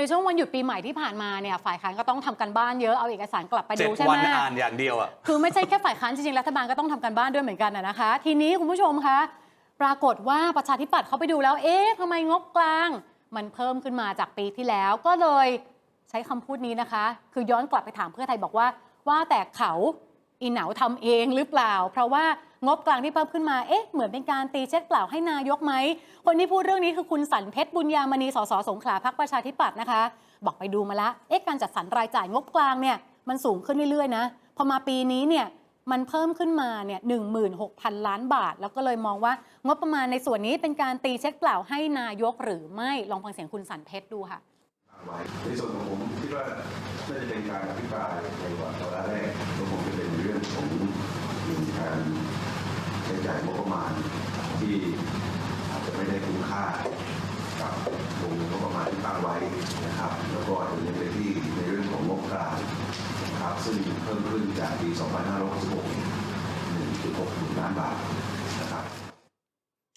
ในช่วงวันหยุดปีใหม่ที่ผ่านมาเนี่ยฝ่ายค้านก็ต้องทำกันบ้านเยอะเอาเอกสารกลับไปเจ็ดูดใช่ไหวัมนอ่านอย่างเดียวอะคือไม่ใช่แค่ฝ่ายค้านจริงๆรัฐบาลก็ต้องทำกันบ้านด้วยเหมือนกันนะนะคะ ทีนี้คุณผู้ชมคะปรากฏว่าประชาธิปัตย์เขาไปดูแล้วเอ๊ะทำไมงบกลาง มันเพิ่มขึ้นมาจากปีที่แล้วก็เลยใช้คำพูดนี้นะคะ คือย้อนกลับไปถามเพื่อไทยบอกว่าว่าแต่เขา อีเหนาทำเองหรือเปล่า เพราะว่างบกลางที่เพิ่มขึ้นมา เอ๊ะ เหมือนเป็นการตีเช็คเปล่าให้นายกไหม คนที่พูดเรื่องนี้คือคุณสันเพชรบุญญามณี สสสงขลาพักประชาธิปัตย์นะคะ บอกไปดูมาละ เอ๊ะ การจัดสรรรายจ่ายงบกลางเนี่ย มันสูงขึ้นเรื่อยๆนะ พอมาปีนี้เนี่ย มันเพิ่มขึ้นมาเนี่ย16,000ล้านบาท แล้วก็เลยมองว่างบประมาณในส่วนนี้เป็นการตีเช็คเปล่าให้นายกหรือไม่ ลองฟังเสียงคุณสันเพชรดูค่ะในส่วนของผมคิดว่าน่าจะเป็นการอภิปรายในวันวาระแรกก็คงจะเป็นเรื่องของการใช้ จ่ายงบประมาณที่อาจจะไม่ได้คุ้มค่ากับวงเงินงบประมาณที่ตั้งไว้นะครับ แล้วก็อาจจะยังไปที่ในเรื่องของงบกลางนะครับซึ่งเพิ่มขึ้นจากปี 2566 1.6ล้านบาทนะครับ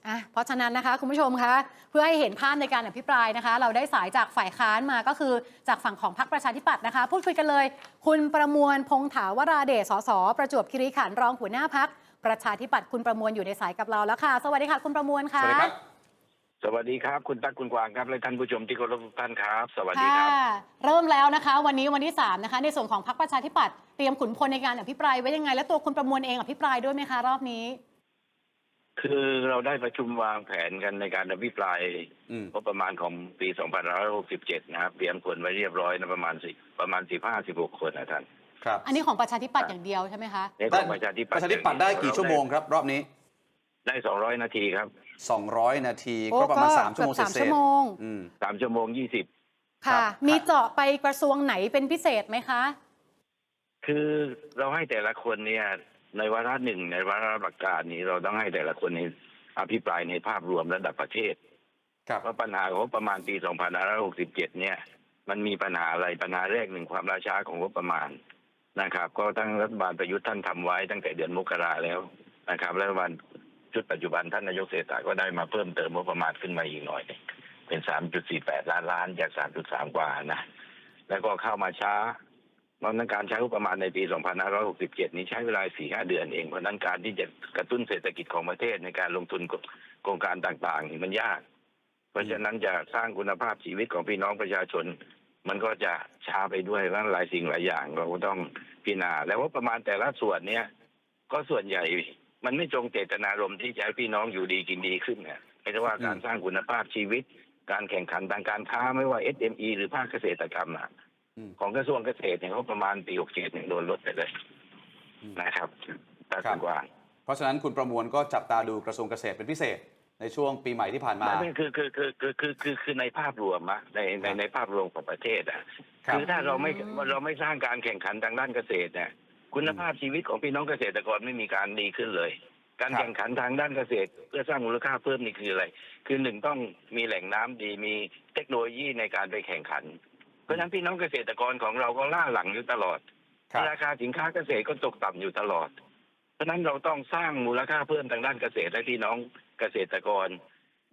อะเพราะฉะนั้นนะคะคุณผู้ชมคะเพื่อให้เห็นภาพในการอภิปรายนะคะ เราได้สายจากฝ่ายค้านมาก็คือจากฝั่งของพรรคประชาธิปัตย์นะคะ พูดคุยกันเลย คุณประมวลพงถาวราเดชสสประจวบคีรีขันธ์รองหัวหน้าพัก ประชาธิปัตย์คุณประมวลอยู่ในสายกับเราแล้วค่ะ สวัสดีค่ะ คุณประมวลสค่ะวัสดีครับ สวัสดีครับ คุณตั๊กคุณกวางครับและท่านผู้ชมที่เคารพทุกท่านครับ สวัสดีครับค่ะเริ่มแล้วนะคะ วันนี้วันที่3นะคะในส่วนของพรรคประชาธิปัตย์เตรียมขุนพลในการอภิปรายไว้ยังไง และตัวคุณประมวลเองอภิปรายด้วยไหมคะรอบนี้ คือเราได้ประชุมวางแผนกันในการอภิปรายอืมงบประมาณของปี2567 นะครับเตรียมคนไว้เรียบร้อยนะประมาณสิประมาณ15-16คนนะท่าน ครับอันนี้ของประชาธิปัตย์อย่างเดียวใช่ไหมคะในของประชาธิปัตปย์ระชาธิปัตย์ได้กี่ชั่วโมงครับรอบนี้ ได้200นาทีครับ200นาทีโอ้ก็ประมาณก็3ชั่วโมงเกือบสามเศชั่ษวโมงๆอืม3ชั่วโมง20ครัค่ะบมีเจาะไปกระทรวงไหนเป็นพิเศษไหมคะ คือเราให้แต่ละคนเนี่ยในวาระหนึ่งในวาระหลักการนี้เราต้องให้แต่ละคนในอภิปรายในภาพรวมระดับประเทศครับว่าปัญหาของงบประมาณปี 2567 เนี่ย มันมีปัญหาอะไรปัญหาแรกหนึ่งความล่าช้าของงบประมาณ นะครับ ก็ทั้งรัฐบาลประยุทธ์ท่านทำไว้ตั้งแต่เดือนมกราแล้วนะครับ รัฐบาลชุดปัจจุบันท่านนายกเศรษฐาก็ได้มาเพิ่มเติมงบประมาณขึ้นมาอีกหน่อยหนึ่งเป็น 3.48 ล้านล้านจาก 3.3 กว่านะ แล้วก็เข้ามาช้าเพราะนั้นการใช้งบประมาณในปี 2567 นี้ใช้เวลา 4-5 เดือนเอง เพราะนั้นการที่จะกระตุ้นเศรษฐกิจของประเทศในการลงทุนโครงการต่างๆนี่มันยาก เพราะฉะนั้นจะสร้างคุณภาพชีวิตของพี่น้องประชาชน มันก็จะช้าไปด้วยว่าหลายสิ่งหลายอย่างเราก็ต้องพิจารณาแล้วว่าประมาณแต่ละส่วนเนี่ย ก็ส่วนใหญ่มันไม่ตรงเจตนารมณ์ที่จะให้พี่น้องอยู่ดีกินดีขึ้นเนี่ยไม่ใช่ว่าการสร้างคุณภาพชีวิต การแข่งขันทางการค้าไม่ว่า SME หรือภาคเกษตรกรรมอะอืมของกระทรวงเกษตรเนี่ยเขาประมาณปี67เนี่ยโดนลดไปเลยอืมนะครับตาครับกว้างเพราะฉะนั้นคุณประมวลก็จับตาดูกระทรวงเกษตรเป็นพิเศษ ในช่วงปีใหม่ที่ผ่านมาไม่คือคือคือคือคือคือคือในภาพรวมอะในในในภาพรวมของประเทศอะครับคือถ้าเราไม่อืมเราไม่สร้างการแข่งขันทางด้านเกษตรเนี่ยคุณภาพชีวิตของพี่น้องเกษตรกรไม่มีการดีขึ้นเลย การครับแข่งขันทางด้านเกษตร เพื่อสร้างมูลค่าเพิ่มนี่คืออะไร คือหนึ่งต้องมีแหล่งน้ำดีมีเทคโนโลยีในการไปแข่งขัน เพราะฉะนั้นพี่น้องเกษตรกรของเราก็ล่าหลังอยู่ตลอดครับราคาสินค้าเกษตรก็ตกต่ำอยู่ตลอด เพราะฉะนั้นเราต้องสร้างมูลค่าเพิ่มทางด้านเกษตรให้พี่น้อง เกษตรกร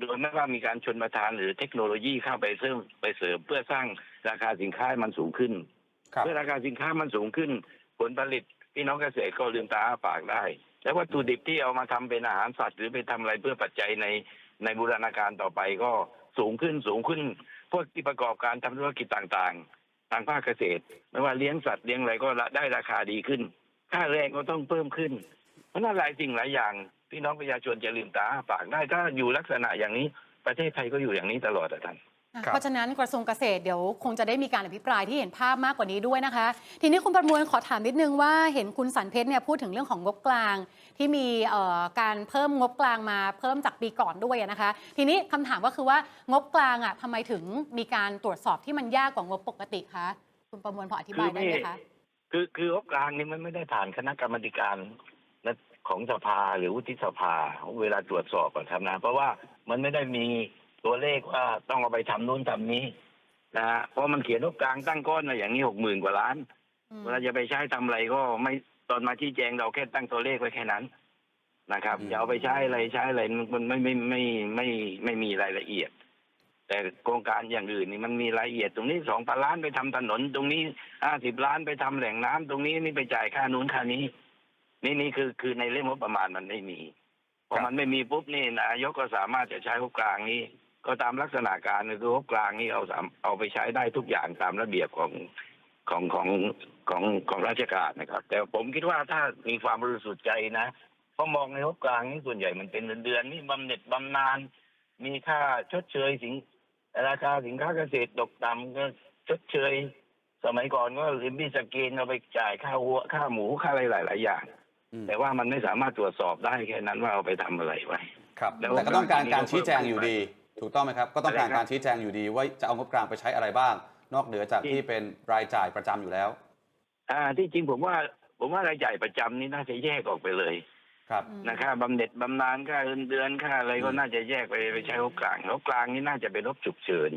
โดยไม่ว่ามีการชนประทานหรือเทคโนโลยีเข้าไปเสริมไปเสริมเพื่อสร้างราคาสินค้าให้มันสูงขึ้นครับเมื่อราคาสินค้ามันสูงขึ้น ผลผลิตพี่น้องเกษตรก็ลืมตาอ้าปากได้ แล้ววัตถุดิบที่เอามาทำเป็นอาหารสัตว์ หรือไปทำอะไรเพื่อปัจจัยในในบูรณาการต่อไปก็สูงขึ้นสูงขึ้น พวกที่ประกอบการทำธุรกิจต่างๆ ทางภาคเกษตร ไม่ว่าเลี้ยงสัตว์เลี้ยงอะไรก็ได้ราคาดีขึ้น ค่าแรงก็ต้องเพิ่มขึ้น เพราะฉะนั้นหลายสิ่งหลายอย่าง พี่น้องประชาชนจะลืมตาอ้าปากได้ถ้าอยู่ลักษณะอย่างนี้ประเทศไทยก็อยู่อย่างนี้ตลอดอะท่าน อะครับ เพราะฉะนั้นกระทรวงเกษตรเดี๋ยวคงจะได้มีการอภิปรายที่เห็นภาพมากกว่านี้ด้วยนะคะ ทีนี้คุณประมวลขอถามนิดนึงว่าเห็นคุณสันเพชรเนี่ยพูดถึงเรื่องของงบกลาง ที่มีเอ่อการเพิ่มงบกลางมาเพิ่มจากปีก่อนด้วยอะนะคะ ทีนี้คำถามก็คือว่างบกลางอะทำไมถึงมีการตรวจสอบที่มันยากกว่างบปกติคะคุณประมวลพออธิบายได้ไหมคะ คือคืองบกลางนี่มันไม่ได้ผ่านคณะกรรมาธิการนะ ของสภาหรือวุฒิสภาเวลาตรวจสอบอะครับนะ เพราะว่ามันไม่ได้มีตัวเลขว่าต้องเอาไปทำนู่นทำนี้นะฮะเพราะมันเขียนงบกลางตั้งก้อนมาอย่างนี้หกหมื่นกว่าล้านอืมเวลาจะไปใช้ทำอะไรก็ไม่ตอนมาชี้แจงเราแค่ตั้งตัวเลขไว้แค่นั้นนะครับอืมจะเอาไปใช้อะไรใช้อะไรมันไม่ไม่ไม่ไม่ไม่ไม่มีรายละเอียด แต่โครงการอย่างอื่นนี่มันมีรายละเอียดตรงนี้สองพันล้านไปทำถนน ตรงนี้ห้าสิบล้านไปทำแหล่งน้ำตรงนี้นี่ไปจ่ายค่านู้นค่านี้ นี่นี่คือคือในเรื่องงบประมาณมันไม่มีพอมันไม่มีปุ๊บนี่นายกก็สามารถจะใช้งบกลางนี้ ก็ตามลักษณะการคืองบกลางนี่เอาสามเอาไปใช้ได้ทุกอย่างตามระเบียบของของของของของราชการนะครับ แต่ผมคิดว่าถ้ามีความบริสุทธิ์ใจนะเพราะมองในงบกลางนี่ส่วนใหญ่มันเป็นเดือนๆนี่บำเหน็จบำนาญมีค่าชดเชยสินราคาสินค้าเกษตรตกต่ำก็ชดเชย สมัยก่อนก็ริมบี้สกรีนเอาไปจ่ายค่าวัวค่าหมูค่าอะไรหลาย ๆ อย่างอืม แต่ว่ามันไม่สามารถตรวจสอบได้แค่นั้นว่าเอาไปทำอะไรไว้ครับแล้วแต่ก็ต้องการการชี้แจงก็เพิ่มอยู่ดี ถูกต้องไหมครับ ก็ต้องการอะไรครับการชี้แจงอยู่ดี ว่าจะเอางบกลางไปใช้อะไรบ้าง นอกเหนือจากที่ที่เป็นรายจ่ายประจำอยู่แล้ว อ่าที่จริงผมว่าผมว่ารายจ่ายประจำนี่น่าจะแยกออกไปเลยครับอืมนะครับบำเหน็จบำนาญค่าเงินเดือนค่าอะไรก็อืมน่าจะแยกไปไปใช้งบกลางงบกลางนี่น่าจะเป็นงบฉุกเฉิน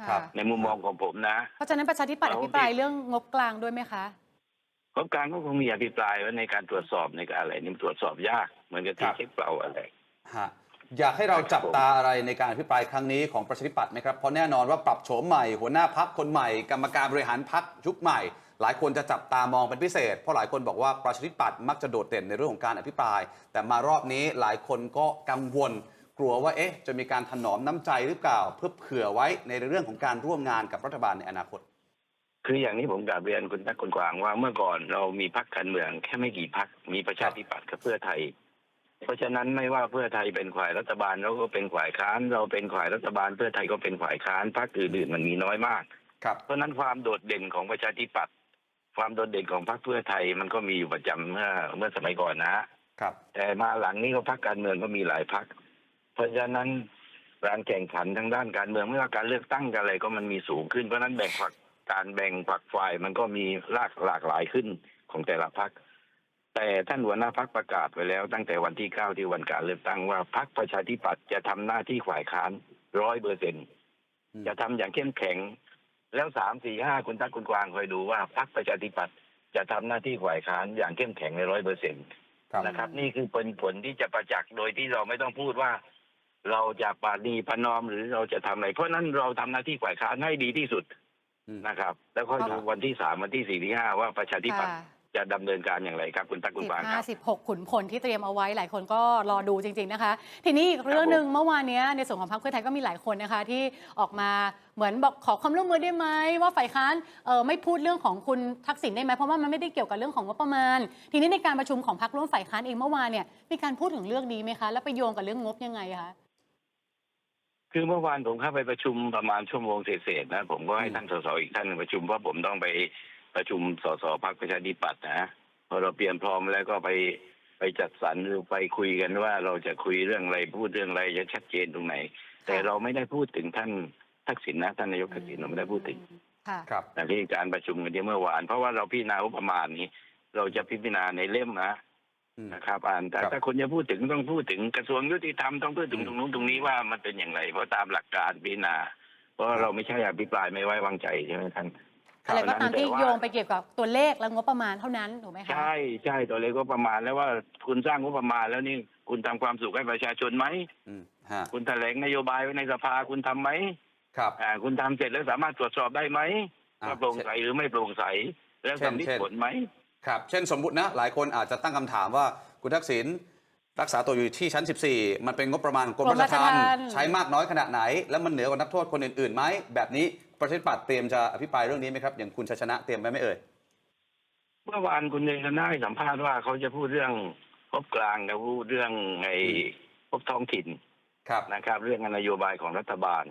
ครัค่ะบในมุมมองของผมนะ เพราะฉะนั้นประชาธิปัตย์อเอาภิปรายเรื่องงบกลางด้วยไหมคะ งบกลางก็คงมีอภิปรายว่าในการตรวจสอบในการอะไรนี่ตรวจสอบยากเหมือนกับที่เช็คเปล่าอะไรฮะอยากให้เราจับตาอะไรในการอภิปรายครั้งนี้ของประชาธิปัตย์ไหมครับเพราะแน่นอนว่าปรับโฉมใหม่ หัวหน้าพักคนใหม่ กรรมการบริหารพักยุคใหม่ หลายคนจะจับตามองเป็นพิเศษ เพราะหลายคนบอกว่าประชาธิปัตย์มักจะโดดเด่นในเรื่องของการอภิปราย แต่มารอบนี้หลายคนก็กังวล กลัวว่าเอ๊ะจะมีการถนอมน้ำใจหรือเปล่า เพื่อเผื่อไว้ในเรื่องของการร่วมงานกับรัฐบาลในอนาคต คืออย่างนี้ผมกราบเรียนคุณตั๊กคุณกวางว่าเมื่อก่อนเรามีพักการเมืองแค่ไม่กี่พักมีประชาธิปัตย์กับเพื่อไทย เพราะฉะนั้นไม่ว่าเพื่อไทยเป็นฝ่ายรัฐบาลเราก็เป็นฝ่ายค้าน เราเป็นฝ่ายรัฐบาล เพื่อไทยก็เป็นฝ่ายค้านพรรคอื่นๆมันมีน้อยมาก ครับเพราะฉะนั้นความโดดเด่นของประชาธิปัตย์ความโดดเด่นของพรรคเพื่อไทยมันก็มีอยู่ประจำเมื่อเมื่อสมัยก่อนนะครับ แต่มาหลังนี้ก็พรรคการเมืองก็มีหลายพรรคเพราะฉะนั้นการแข่งขันทางด้านการเมืองไม่ว่าการเลือกตั้งกันอะไรก็มันมีสูงขึ้นเพราะฉะนั้นแบ่งฝัก การแบ่งฝักฝ่ายมันก็มีหลากหลากหลายขึ้นของแต่ละพรรคแต่ท่านหัวหน้าพรรคประกาศไว้แล้วตั้งแต่วันที่เก้าที่วันการเลือกตั้งว่าพรรคประชาธิปัตย์จะทำหน้าที่ฝ่ายค้านร้อยเปอร์เซ็นจะทำอย่างเข้มแข็ง แล้วสามสี่ห้าคุณตั๊กคุณกวางคอยดูว่าพรรคประชาธิปัตย์จะทำหน้าที่ฝ่ายค้านอย่างเข้มแข็งในร้อยเปอร์เซ็นต์ครับนะครับ นี่คือเป็นผลที่จะประจักษ์โดยที่เราไม่ต้องพูดว่า เราจะปาดีประนอมหรือเราจะทำอะไร เพราะฉะนั้นเราทำหน้าที่ฝ่ายค้านให้ดีที่สุดอืม นะครับ แล้วค่อยดูวันที่สามวันที่สี่ที่ห้าว่าประชาธิปัตย์ค่ะจะดำเนินการอย่างไรครับคุณตั๊กคุณสิบกวางคห้ารับสิบหกขุนพลที่เตรียมเอาไว้หลายคนก็รอดูจริง ๆนะคะ ทีนี้อีกเรื่องหนึ่งเมื่อวานเนี้ยในส่วนของพรรคเพื่อไทยก็มีหลายคนนะคะ ที่ออกมาเหมือนบอกขอความร่วมมือได้ไหมว่าฝ่ายค้านเออไม่พูดเรื่องของคุณทักษิณได้ไหมเพราะว่ามันไม่ได้เกี่ยวกับเรื่องของงบประมาณ ทีนี้ในการประชุมของพรรคร่วมฝ่ายค้านเองเมื่อวานเนี่ยมีการพูดถึงเรื่องนี้ไหมคะ แล้วไปโยงกับเรื่องงบยังไงคะ คือเมื่อวานผมเข้าไปประชุมประมาณชั่วโมงเศษๆนะ ผมก็ให้อืมท่านสสอีกท่านหนึ่งประชุมเพราะผมต้องไปประชุมสสพรรคประชาธิปัตย์นะพอเราเตรียมพร้อมแล้วก็ไปไปจัดสรรหรือไปคุยกันว่าเราจะคุยเรื่องอะไรพูดเรื่องอะไรจะชัดเจนตรงไหน แต่เราไม่ได้พูดถึงท่านทักษิณนะท่านนายกทักษิณเราไม่ได้พูดถึงค่ะครับแต่ที่การประชุมกันที่เมื่อวาน เพราะว่าเราพิจารณางบประมาณนี้ เราจะพิจารณาในเล่มนะอืม นะครับอ่านแต่ครับถ้าคนจะพูดถึงต้องพูดถึงกระทรวงยุติธรรมต้องพูดถึงอืมตรงนู้นตรงนี้ว่ามันเป็นอย่างไร เพราะตามหลักการพิจารณาเพราะครับเราไม่ใช่อภิปรายไม่ไว้วางใจใช่ไหมท่านอะไรก็ตามที่แต่ว่าโยงไปเกี่ยวกับตัวเลขและงบประมาณเท่านั้นถูกไหมคะใช่ใช่ตัวเลขก็ประมาณแล้วว่าคุณสร้างงบประมาณแล้วนี่คุณทำความสุขให้ประชาชนไหมอืมฮะคุณแถลงนโยบายไว้ในสภาคุณทำไหมครับอ่าคุณทำเสร็จแล้วสามารถตรวจสอบได้ไหมอ่าว่าโปร่งใสหรือไม่โปร่งใสแล้วเช่นสำลิดเช่นผลไหม ครับ เช่นสมมุตินะ หลายคนอาจจะตั้งคำถามว่าคุณทักษิณรักษาตัวอยู่ที่ชั้น 14 มันเป็นงบประมาณของกรมกรมราชทัณราชทัฑ์ณฑ์ ใช้มากน้อยขนาดไหน แล้วมันเหนือกว่านักโทษคนอื่นๆไหมแบบนี้ประชาธิปัตย์เตรียมจะอภิปรายเรื่องนี้ไหมครับอย่างคุณชัยชนะเตรียมไว้ไหมเอ่ย เมื่อวานคุณเดชนาให้สัมภาษณ์ว่าเขาจะพูดเรื่องงบกลางกับพูดเรื่องไอ้งบท้องถิ่นครับนะครับ เรื่องนโยบายของรัฐบาล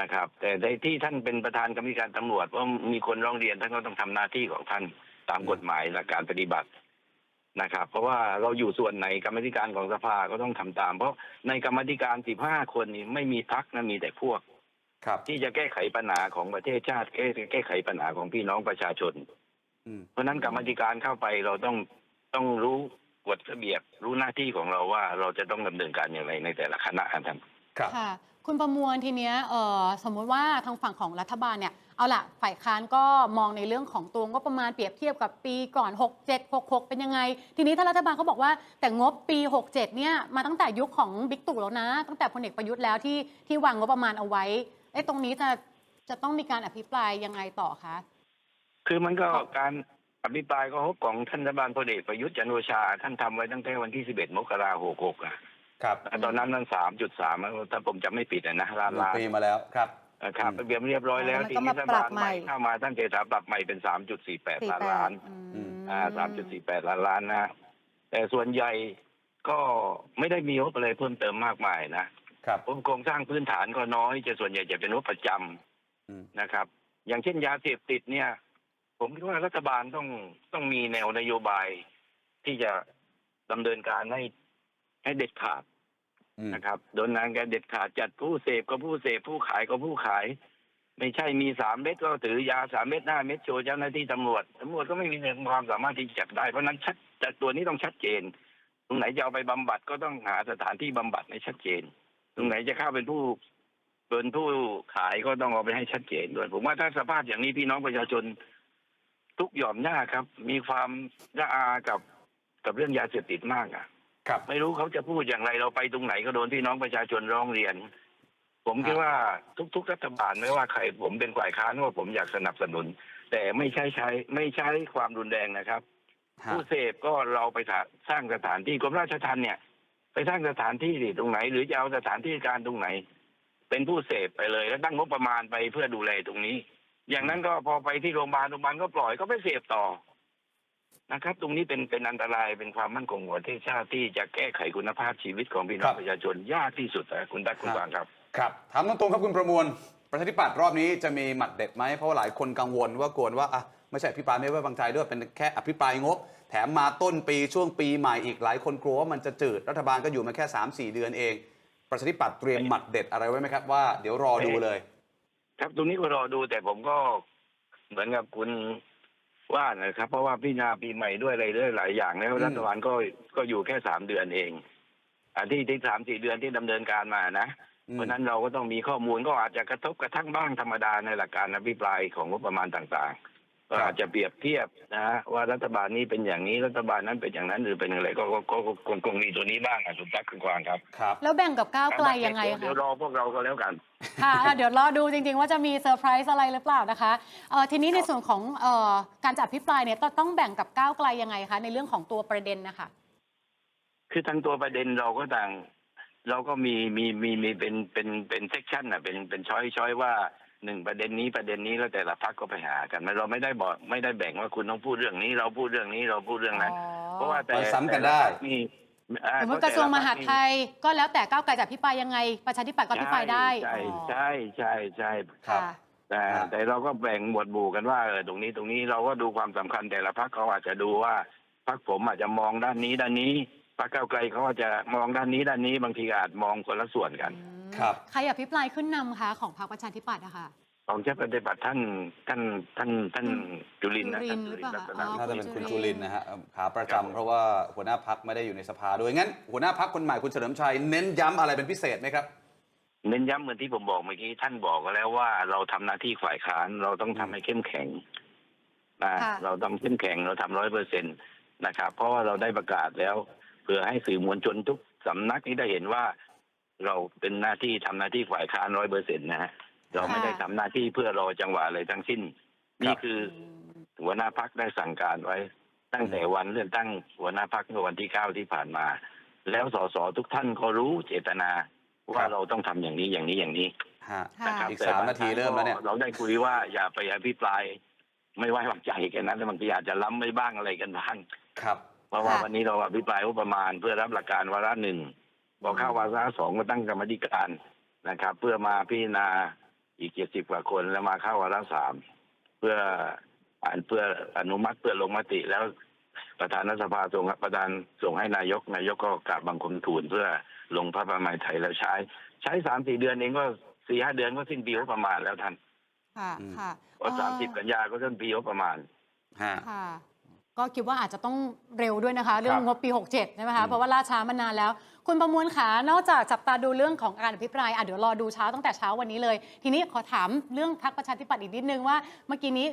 นะครับ แต่ในที่ท่านเป็นประธานกรรมการตำรวจว่ามีคนร้องเรียนท่านก็ต้องทำหน้าที่ของท่าน ตามกฎหมายและการปฏิบัตินะครับ เพราะว่าเราอยู่ส่วนไหนกรรมธิการของสภาก็ต้องทำตาม เพราะในกรรมธิการ15คนนี้ไม่มีพักนะมีแต่พวก ครับ ที่จะแก้ไขปัญหาของประเทศชาติแก้แก้ไขปัญหาของพี่น้องประชาชนอืมเพราะฉะนั้นกรรมธิการเข้าไปเราต้องต้องรู้กฎระเบียบรู้หน้าที่ของเราว่าเราจะต้องดำเนินการอย่างไรในแต่ละคณะครับครับค่ะ คุณประมวลทีเนี้ยเอ่อสมมุติว่าทางฝั่งของรัฐบาลเนี่ยเอาละฝ่ายค้านก็มองในเรื่องของตัวงบประมาณเปรียบเทียบกับปีก่อน 67 66 เป็นยังไง ทีนี้ถ้ารัฐบาลเขาบอกว่าแต่งบปี 67 เนี่ยมาตั้งแต่ยุคของบิ๊กตู่แล้วนะ ตั้งแต่พลเอกประยุทธ์แล้วที่ที่วางงบประมาณเอาไว้เอ๊ะตรงนี้จะจะต้องมีการอภิปรายยังไงต่อคะคือมันก็การอภิปรายก็ของท่านรัฐบาลพลเอกประยุทธ์จันทร์โอชา ท่านทำไว้ตั้งแต่วันที่ 11 มกราคม66อะ ครับตอนนั้นนั้น3.3ถ้าผมจำไม่ผิดอะนะล้านหนึ่งล้านปีมาแล้วครับนะครับอืมเรียบเรียบร้อยแล้วแล้วมันทีก็นี้มารัฐปรับาบลใหใหม่ม่เข้ามาท่านเจษาปรับใหม่เป็น3.48ล้านล้านอืมอ่า3.48ล้านล้านนะแต่ส่วนใหญ่ก็ไม่ได้มีงบอะไรเพิ่มเติมมากมายนะครับโครงสร้างพื้นฐานก็น้อยจะส่วนใหญ่จะเป็นงบประจำอืมนะครับ อย่างเช่นยาเสพติดเนี่ย ผมคิดว่ารัฐบาลต้องต้องมีแนวนโยบายที่จะดำเนินการให้ ให้เด็ดขาดอืมนะครับโดนนานการเด็ดขาดจัดผู้เสพก็ผู้เสพผู้ขายก็ผู้ขาย ไม่ใช่มีสามเม็ดก็ถือยาสามเม็ดห้าเม็ดโชว์เจ้าหน้าที่ตำรวจตำรวจก็ไม่มีความสามารถที่จะจับได้เพราะฉะนั้นชัดแต่ตัวนี้ต้องชัดเจน ตรงไหนจะเอาไปบำบัดก็ต้องหาสถานที่บำบัดให้ชัดเจน ตรงไหนจะเข้าเป็นผู้เป็นผู้ขายก็ต้องเอาไปให้ชัดเจนด้วยผมว่าถ้าสภาพอย่างนี้พี่น้องประชาชนทุกหย่อมหน้าครับ มีความระอากับกับเรื่องยาเสพติดมากอะ ครับไม่รู้เขาจะพูดอย่างไรเราไปตรงไหนก็โดนพี่น้องประชาชนร้องเรียน ผมคิดว่าทุก ๆ รัฐบาลไม่ว่าใครผมเป็นฝ่ายค้านว่าผมอยากสนับสนุน แต่ไม่ใช่ใช้ไม่ใช้ความรุนแรงนะครับฮะผู้เสพก็เราไปสร้างสถานที่กรมราชทัณฑ์เนี่ย ไปสร้างสถานที่ดิตรงไหน หรือจะเอาสถานที่การตรงไหน เป็นผู้เสพไปเลย แล้วตั้งงบประมาณไปเพื่อดูแลตรงนี้ อย่างนั้นก็พอไปที่โรงพยาบาลโรงพยาบาลก็ปล่อยก็ไปเสพต่อ นะครับ ตรงนี้เป็นเป็นอันตรายเป็นความมั่นคงของประเทศชาติที่จะแก้ไขคุณภาพชีวิตของพี่น้องประชาชนยากที่สุดนะคุณตั๊กคุณวางครับครับถามตรงๆครับคุณประมวลประชาธิปัตย์รอบนี้จะมีหมัดเด็ดไหมเพราะว่าหลายคนกังวลว่ากลัวว่าอะไม่ใช่อภิปรายไม่ไว้วางใจด้วยเป็นแค่อภิปรายงบ แถมมาต้นปีช่วงปีใหม่อีกหลายคนกลัวว่ามันจะจืดรัฐบาลก็อยู่มาแค่ 3-4 เดือนเอง ประชาธิปัตย์เตรียมหมัดเด็ดอะไรไว้ไหมครับว่าเดี๋ยวรอดูเลย ครับตรงนี้ก็รอดูแต่ผมก็เหมือนกับคุณ ว่านะครับ เพราะว่าพี่นาปีใหม่ด้วยอะไรด้วยหลายอย่างแล้วอืมรัฐบาลก็ก็อยู่แค่สามเดือนเองอันที่ที่สามสี่เดือนที่ดำเนินการมานะอืมเพราะฉะนั้นเราก็ต้องมีข้อมูลก็อาจจะกระทบกระทั่งบ้างธรรมดาในหลักการอภิปรายของงบประมาณต่างๆ ก็อาจจะเปรียบเทียบนะฮะว่ารัฐบาลนี้เป็นอย่างนี้รัฐบาลนั้นเป็นอย่างนั้นหรือเป็นอะไรก็ก็ก็ก็คงคงมีตัวนี้บ้างอะคุณตั๊กคุณกวางครับครับ แล้วแบ่งกับก้าวไกลยังไงเดี๋ยวคะรอพวกเราก็แล้วกันค่ะอะ เดี๋ยวรอดูจริงๆ ว่าจะมีเซอร์ไพรส์อะไรหรือเปล่านะคะเอ่อทีนี้ในส่วนของเอ่อการจัดอภิปรายเนี่ยต้องต้องแบ่งกับก้าวไกลยังไงคะในเรื่องของตัวประเด็นนะคะ คือทั้งตัวประเด็นเราก็ต่าง เราก็มีมีมีมีเป็นเป็นเป็นเซกชันอะเป็นเป็นช้อยช้อยว่า หนึ่งประเด็นนี้ประเด็นนี้แล้วแต่ละพักก็ไปหากันไม่เราไม่ได้บอกไม่ได้แบ่งว่าคุณต้องพูดเรื่องนี้ เราพูดเรื่องนี้เราพูดเรื่องนั้น เพราะว่าแต่มันซ้ำกันได้แต่ละพรรคมีอ่าสมมติกระทรวงมหาดไทยก็แล้วแต่ก้าวไกลจะอภิปรายยังไง ประชาธิปัตย์ก็อภิปรายได้ ใช่อ๋อใช่ใช่ใช่ครับค่ะแต่ครับแต่เราก็แบ่งหมวดหมู่กันว่าเออตรงนี้ตรงนี้เราก็ดูความสำคัญแต่ละพักเขาอาจจะดูว่าพักผมอาจจะมองด้านนี้ด้านนี้พักเก้าวไกลเขาอาจจะมองด้านนี้ด้านนี้บางทีอาจมองคนละส่วนกัน ครับ ใครอภิปรายขึ้นนำคะของพรรคประชาธิปัตย์อะค่ะของเจ้าปฏิบัติท่านท่านท่านท่านจุลินทร์นะจุลิท่านนทร์จุหรือลินเปทล่าร์รัตนอ๋อน่าจะเป็นคุณคุณจุจุลิลินนทร์นะฮะขาประจำครับผมเพราะว่าหัวหน้าพักไม่ได้อยู่ในสภาด้วยงั้น หัวหน้าพักคนใหม่คุณเฉลิมชัยเน้นย้ำอะไรเป็นพิเศษไหมครับ เน้นย้ำเหมือนที่ผมบอกเมื่อกี้ท่านบอกก็แล้วว่าเราทำหน้าที่ฝ่ายค้านเราต้องทำให้เข้มแข็งนะค่ะ เราทำเข้มแข็งเราทำร้อยเปอร์เซ็นตนะครับ เพราะว่าเราได้ประกาศแล้ว เพื่อให้สื่อมวลชนทุกสำนักนี้ได้เห็นว่า เราเป็นหน้าที่ทำหน้าที่ฝ่ายค้านร้อยเปอร์เซ็นต์นะฮะเราไม่ได้ทำหน้าที่เพื่อรอจังหวะอะไรทั้งสิ้น นี่คือหัวหน้าพักได้สั่งการไว้ ตั้งแต่วันเลือกตั้งหัวหน้าพักเมื่อวันที่เก้าที่ผ่านมา แล้วสสทุกท่านก็รู้เจตนาคว่ารับเราต้องทำอย่างนี้อย่างนี้อย่างนี้ฮะค่ะนะครับอีกแต่สามบงนาทีคงเริ่มแล้วเนี่ยก็เราได้คุยว่าอย่าไปอภิปราย ไม่ไว้วางใจกันนั้นแล้วบางทีอาจจะล้ำไม่บ้างอะไรกันบ้างครับ เพราะว่าค่ะวันนี้เราอภิปรายว่าประมาณเพื่อรับหลักการวาระหนึ่ง พอเข้าวาระสองก็ตั้งกรรมธิการนะครับ เพื่อมาพิจารณาอีกเจ็ดสิบกว่าคนแล้วมาเข้าวาระสามเพื่ออ่านเพื่ออนุมัติเพื่อลงมติแล้วประธานรัฐสภาส่งประธานส่งให้นายก นายกก็กราบบังคมทูลเพื่อลงพระประมาณไทยแล้วใช้ ใช้สามสี่เดือนเองก็สี่ห้าเดือนก็สิ้นปีงบประมาณแล้วท่านค่ะอืมค่ะก็สามสิบเอ่อกันยาก็สิ้นปีงบประมาณฮะค่ะก็คิดว่าอาจจะต้องเร็วด้วยนะคะ เรื่องงบปี 67ใช่ไหมอืคะมเพราะว่าล่าช้ามานานแล้ว คุณประมวลขานอกจากจับตาดูเรื่องของการอภิปรายอะเดี๋ยวรอดูเช้าตั้งแต่เช้าวันนี้เลย ทีนี้ขอถามเรื่องพักประชาธิปัตย์อีกนิดนึงว่าเมื่อกี้นี้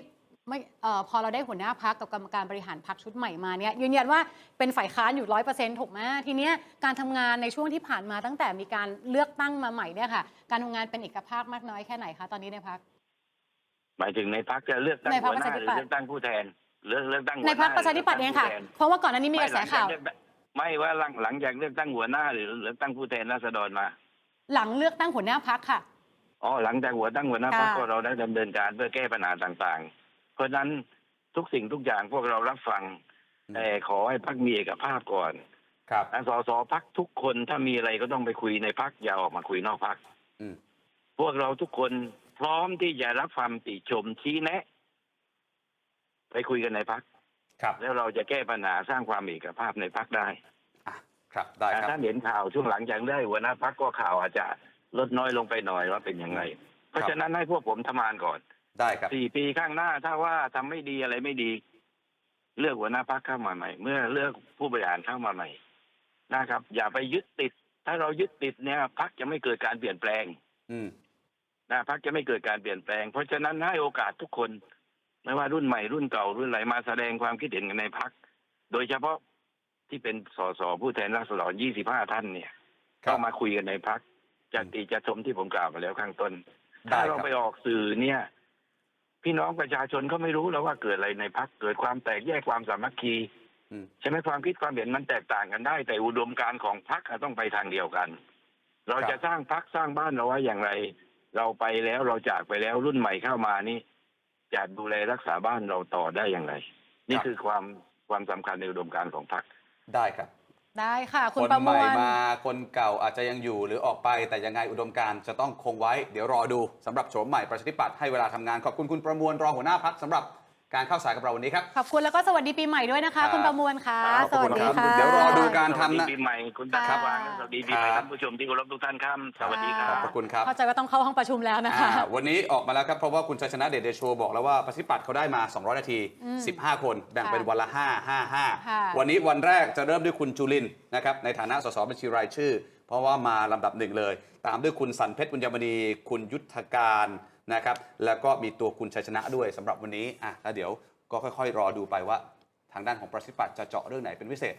ไม่เอ่อพอเราได้หัวหน้าพักกับกรรมการบริหารพักชุดใหม่มาเนี่ยยืนยันว่าเป็นฝ่ายค้านอยู่ร้อยเปอร์เซ็นต์ถูกไหมทีเนี้ยการทำงานในช่วงที่ผ่านมาตั้งแต่มีการเลือกตั้งมาใหม่เนี่ยค่ะ การทำงานเป็นเอกภาพมากน้อยแค่ไหนคะตอนนี้ในพักหมายถึงในพักจะเลือกตั้งในพรรหัควหประน้าชาธิหรือปัตย์เลือกตั้งผู้แทนเลือกเลือกตั้งหัวหในน้าพักประชาธิปัตย์เองค่ะหรืลืกตั้เพราะว่าก่อนหน้านี้มีกระแสข่าว ไม่หลังจากไม่ว่าหลังหลังจากเลือกตั้งหัวหน้าหรือเลือกตั้งผู้แทนราษฎรมา หลังเลือกตั้งหัวหน้าพักค่ะอ๋อหลังจากหัวตั้งหัวหน้าพรรคค่ะก็เราได้ดำเนินการเพื่อแก้ปัญหาต่างๆ เพราะฉะนั้นทุกสิ่งทุกอย่างพวกเรารับฟังอืมแต่ขอให้พักมีเอกภาพก่อน ครับและสสพักทุกคนถ้ามีอะไรก็ต้องไปคุยในพักอย่าออกมาคุยนอกพักอืมพวกเราทุกคนพร้อมที่จะรับฟังติชมชี้แนะ ไปคุยกันในพักครับ แล้วเราจะแก้ปัญหาสร้างความเอกภาพในพักได้อะครับได้ครับท่านเห็นข่าวช่วงหลังจากได้หัวหน้าพักก็ข่าวอาจจะลดน้อยลงไปหน่อยว่าเป็นยังไง เพราะฉะนั้นให้พวกผมทำงานก่อนได้ครับสี่ปีข้างหน้าถ้าว่าทำไม่ดีอะไรไม่ดี เลือกหัวหน้าพักเข้ามาใหม่ เมื่อเลือกผู้บริหารเข้ามาใหม่นะครับ อย่าไปยึดติด ถ้าเรายึดติดเนี่ยพักจะไม่เกิดการเปลี่ยนแปลง อืมนะพักจะไม่เกิดการเปลี่ยนแปลง เพราะฉะนั้นให้โอกาสทุกคน ไม่ว่ารุ่นใหม่รุ่นเก่ารุ่นไหนมาแสดงความคิดเห็นกันในพัก โดยเฉพาะที่เป็นสสผู้แทนราษฎร25 ท่านเนี่ยครับเข้ามาคุยกันในพักจะติจะชมที่ผมกล่าวมาแล้วข้างต้นได้ถ้าครับเราไปออกสื่อเนี่ย พี่น้องประชาชนก็ไม่รู้แล้วว่าเกิดอะไรในพักเกิดความแตกแยกความสามัคคีอืมใช่ไหมความคิดความเห็นมันแตกต่างกันได้ แต่อุดมการณ์ของพักต้องไปทางเดียวกัน เราจะสร้างพักสร้างบ้านเราไว้อย่างไร เราไปแล้วเราจากไปแล้วรุ่นใหม่เข้ามานี่ จะดูแลรักษาบ้านเราต่อได้อย่างไร นี่คือความความสำคัญในอุดมการณ์ของพรรคได้ครับ ได้ค่ะ คุคณนประใหมม่วลมาคนเก่าอาจจะยังอยู่หรือออกไปแต่ยังไงอุดมการณ์จะต้องคงไว้ เดี๋ยวรอดูสำหรับโฉมใหม่ประชาธิปัตย์ให้เวลาทำงานขอบคุณคุณประมวลรองหัวหน้าพักสำหรับ การเข้าสายกับเราวันนี้ครับ ขอบคุณแล้วก็สวัสดีปีใหม่ด้วยนะคะ ครับ คุณประมวลค่ะ ครับสวัสดีขอบคุณครัค่ะบเดี๋ยวรอดูการทำนะสวัสดีปีใหม่คุณตาครับวางสวัสดีปีใหม่ครับ ท่านผู้ชมที่เคารพทุกท่านครับสวัสดีครัขอบบคุณครับเข้าใจว่าต้องเข้าห้องประชุมแล้วนะคะ อ่าวันนี้ออกมาแล้วครับ เพราะว่าคุณชัยชนะเดชเดโชบอกแล้วว่าประชาธิปัตย์เขาได้มา 200 นาที อืม15 คน แบ่งเป็นค่ะวันละ 5 5 ค่ะ5 วันนี้วันแรกจะเริ่มด้วยคุณจุลินทร์นะครับในฐานะสสบัญชีรายชื่อ เพราะว่ามาลำดับหนึ่งเลย ตามด้วยคุณสันเพชรบุญยมณีคุณยุทธการ นะครับแล้วก็มีตัวคุณชัยชนะด้วยสำหรับวันนี้อะแล้วเดี๋ยวก็ค่อยๆ รอดูไปว่า ทางด้านของประชาธิปัตย์จะเจาะเรื่องไหนเป็นพิเศษ